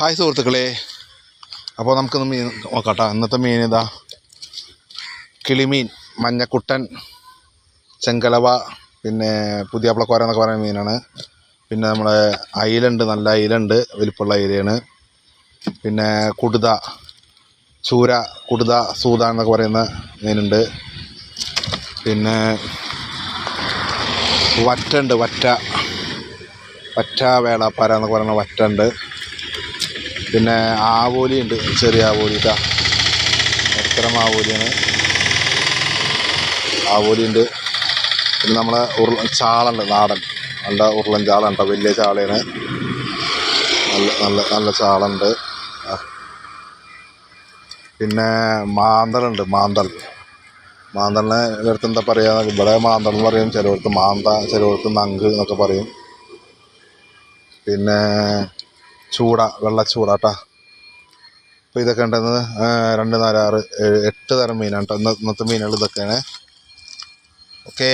Hi സുഹൃത്തുക്കളെ. അപ്പോൾ നമുക്ക് മീൻ നോക്കട്ടെ. ഇന്നത്തെ മീൻ ഇതാ കിളിമീൻ മഞ്ഞക്കുട്ടൻ ചെങ്കലവ പിന്നെ പുതിയാപ്പിളക്കോര എന്നൊക്കെ പറയുന്ന മീനാണ്. പിന്നെ നമ്മുടെ അയിലുണ്ട് നല്ല അയിലുണ്ട് വലിപ്പമുള്ള അയിലയാണ് പിന്നെ കുടുത ചൂര കുടുത സൂത എന്നൊക്കെ പറയുന്ന മീനുണ്ട്. പിന്നെ വറ്റുണ്ട് വറ്റ. വറ്റ വേളാപ്പാര എന്നൊക്കെ പറയുന്ന വറ്റ ഉണ്ട്. പിന്നെ ആവോലി ഉണ്ട് ചെറിയ ആവോലി ഇത്തരം ആവോലിയാണ്. ആവോലി ഉണ്ട്. പിന്നെ നമ്മളെ ഉരുള ചാളുണ്ട് നാടൻ. നല്ല ഉരുളൻ ചാളുണ്ട് വലിയ ചാളയാണ്. നല്ല നല്ല നല്ല ചാളുണ്ട്. പിന്നെ മാന്തളുണ്ട് മാന്തൾ. മാന്തളിനെ ഇവിടുത്തെ എന്താ പറയുക ഇവിടെ മാന്തൾ എന്ന് പറയും ചിലവർക്ക് മാന്ത ചിലവർക്ക് നങ്ക് എന്നൊക്കെ പറയും. പിന്നെ ചൂട വെള്ളച്ചൂടാട്ടാ അപ്പോൾ ഇതൊക്കെ ഉണ്ടെന്ന് രണ്ട് നാല് ആറ് എട്ട് തരം മീനാണ് കേട്ടോ ഇന്ന ഇന്നത്തെ മീനുകൾ ഇതൊക്കെയാണ്. ഓക്കേ.